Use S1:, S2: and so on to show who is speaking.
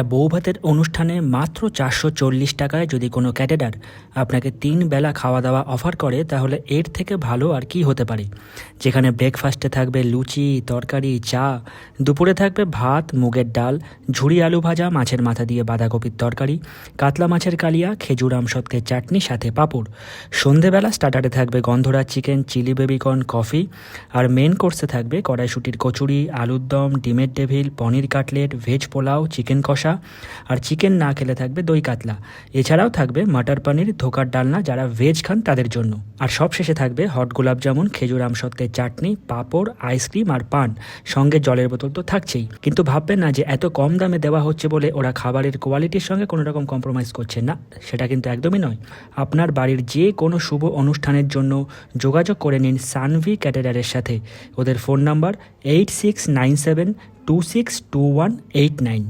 S1: একটা বৌভাতের অনুষ্ঠানে মাত্র চারশো চল্লিশ টাকায় যদি কোনো ক্যাটেডার আপনাকে তিন বেলা খাওয়া দাওয়া অফার করে, তাহলে এর থেকে ভালো আর কি হতে পারে। যেখানে ব্রেকফাস্টে থাকবে লুচি, তরকারি, চা, দুপুরে থাকবে ভাত, মুগের ডাল ঝুড়ি আলু ভাজা, মাছের মাথা দিয়ে বাঁধাকপির তরকারি, কাতলা মাছের কালিয়া, খেজুর আমসত্বের চাটনি, সাথে পাঁপড়। সন্ধেবেলা স্টার্টারে থাকবে Gondhoraj chicken, chilli baby corn, coffee, আর মেন কোর্সে থাকবে কড়াইশুটির কচুরি, আলুর দম, ডিমের devil paneer cutlet, veg pulao, chicken কষা আর চিকেন না খেলে থাকবে দই কাতলা। এছাড়াও থাকবে মাটার পনির, ধোকার ডালনা যারা ভেজ খান তাদের জন্য। আর সব শেষে থাকবে হট গোলাপ জামুন খেজুর আমসত্ত্বের চাটনি, পাঁপড় আইসক্রিম আর পান। সঙ্গে জলের বোতল তো থাকছেই। কিন্তু ভাববেন না যে এত কম দামে দেওয়া হচ্ছে বলে ওরা খাবারের কোয়ালিটির সঙ্গে কোনো রকম কম্প্রোমাইজ করছে না। সেটা কিন্তু একদমই নয়। আপনার বাড়ির যে কোনো শুভ অনুষ্ঠানের জন্য যোগাযোগ করে নিন সানভি ক্যাটারারের সাথে। ওদের phone number eight six nine seven two six two one eight nine